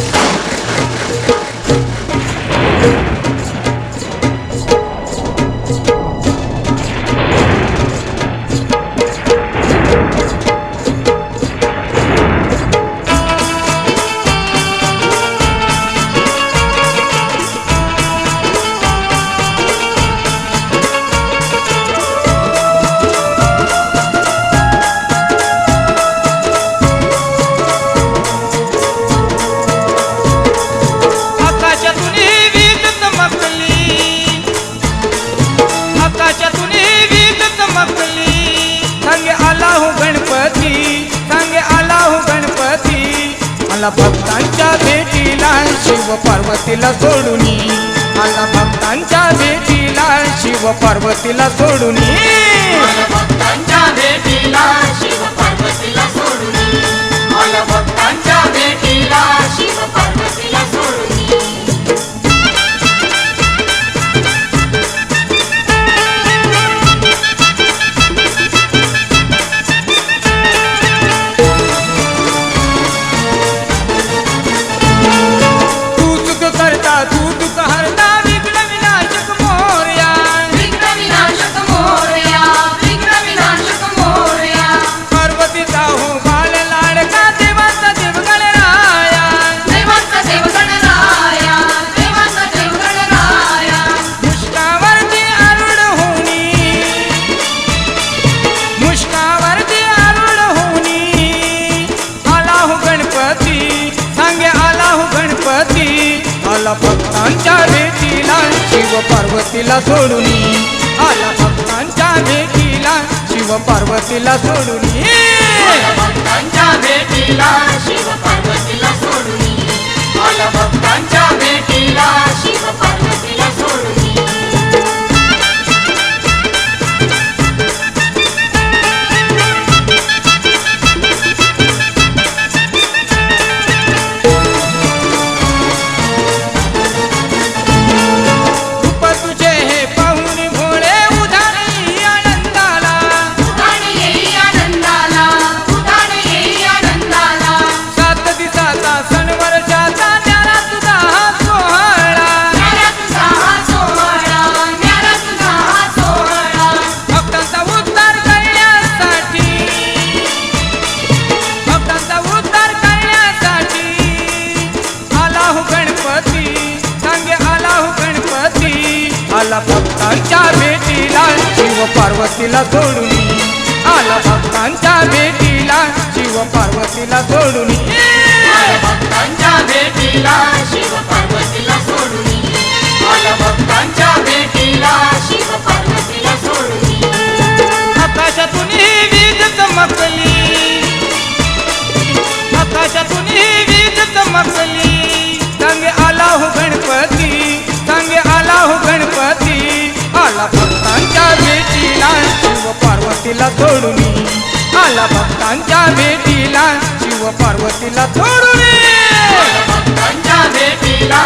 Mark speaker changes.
Speaker 1: Thank you. आला भक्तांच्या भेटीला शिव पार्वतीला सोडून. आला भक्तांच्या भेटीला शिव पार्वतीला सोडून. भक्तांच्या भेटीला शिव पार्वतीला सोडून आला भक्तांच्या भेटीला शिव पार्वतीला सोडून भक्तांच्या भेटीला शिव पार्वतीला सोडून आला भक्तांच्या पार्वतीला सोडून आला भक्तांच्या भेटीला. शिव पार्वतीला सोडून
Speaker 2: भक्तांच्या भेटीला.